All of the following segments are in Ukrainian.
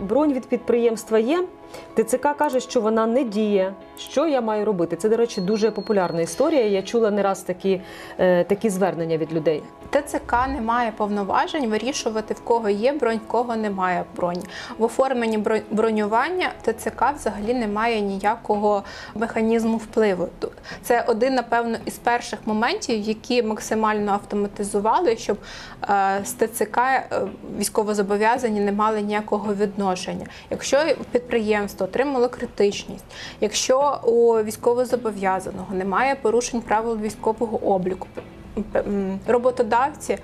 Бронь від підприємства є. ТЦК каже, що вона не діє. Що я маю робити? Це, до речі, дуже популярна історія. Я чула не раз такі, е, такі звернення від людей. ТЦК не має повноважень вирішувати, в кого є бронь, в кого немає бронь. В оформленні бро- бронювання ТЦК взагалі не має ніякого механізму впливу. Це один, напевно, із перших моментів, які максимально автоматизували, щоб е, з ТЦК е, військовозобов'язані не мали ніякого відношення. Якщо підприємство отримало критичність, якщо у військовозобов'язаного немає порушень правил військового обліку, роботодавці е,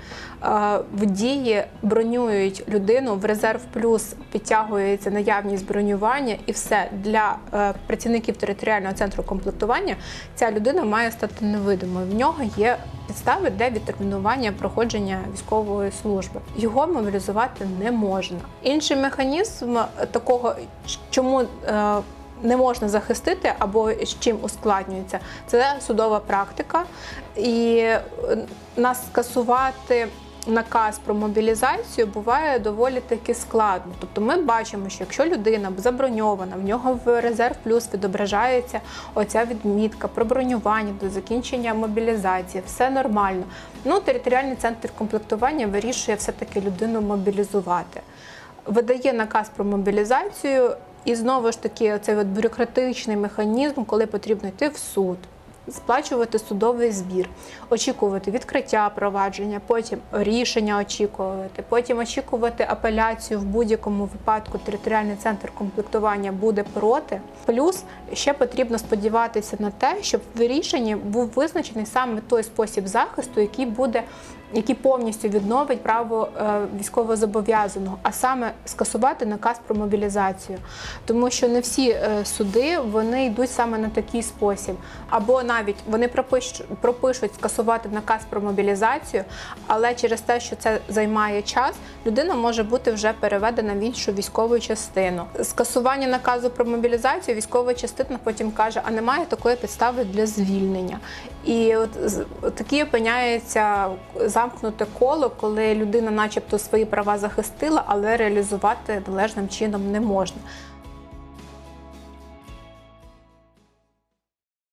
в дії бронюють людину в резерв плюс підтягується наявність бронювання, і все для е, працівників територіального центру комплектування ця людина має стати невидимою. В нього є підстави для відтермінування проходження військової служби. Його мобілізувати не можна. Інший механізм такого, чому е, не можна захистити або з чим ускладнюється, це судова практика. І е, нас скасувати наказ про мобілізацію буває доволі таки складно. Тобто ми бачимо, що якщо людина заброньована, в нього в резерв плюс відображається оця відмітка про бронювання до закінчення мобілізації, все нормально. Ну, територіальний центр комплектування вирішує все-таки людину мобілізувати видає наказ про мобілізацію, і знову ж таки цей от бюрократичний механізм, коли потрібно йти в суд. Сплачувати судовий збір, очікувати відкриття провадження, потім рішення очікувати, потім очікувати апеляцію в будь-якому випадку. Територіальний центр комплектування буде проти. Плюс ще потрібно сподіватися на те, щоб в рішенні був визначений саме той спосіб захисту, який буде який повністю відновить право е, військовозобов'язаного, а саме скасувати наказ про мобілізацію, тому що не всі е, суди вони йдуть саме на такий спосіб, або навіть вони пропишуть, пропишуть скасувати наказ про мобілізацію, але через те, що це займає час, людина може бути вже переведена в іншу військову частину. Скасування наказу про мобілізацію військова частина потім каже: а немає такої підстави для звільнення. І от такі опиняється замкнуте коло, коли людина, начебто, свої права захистила, але реалізувати належним чином не можна.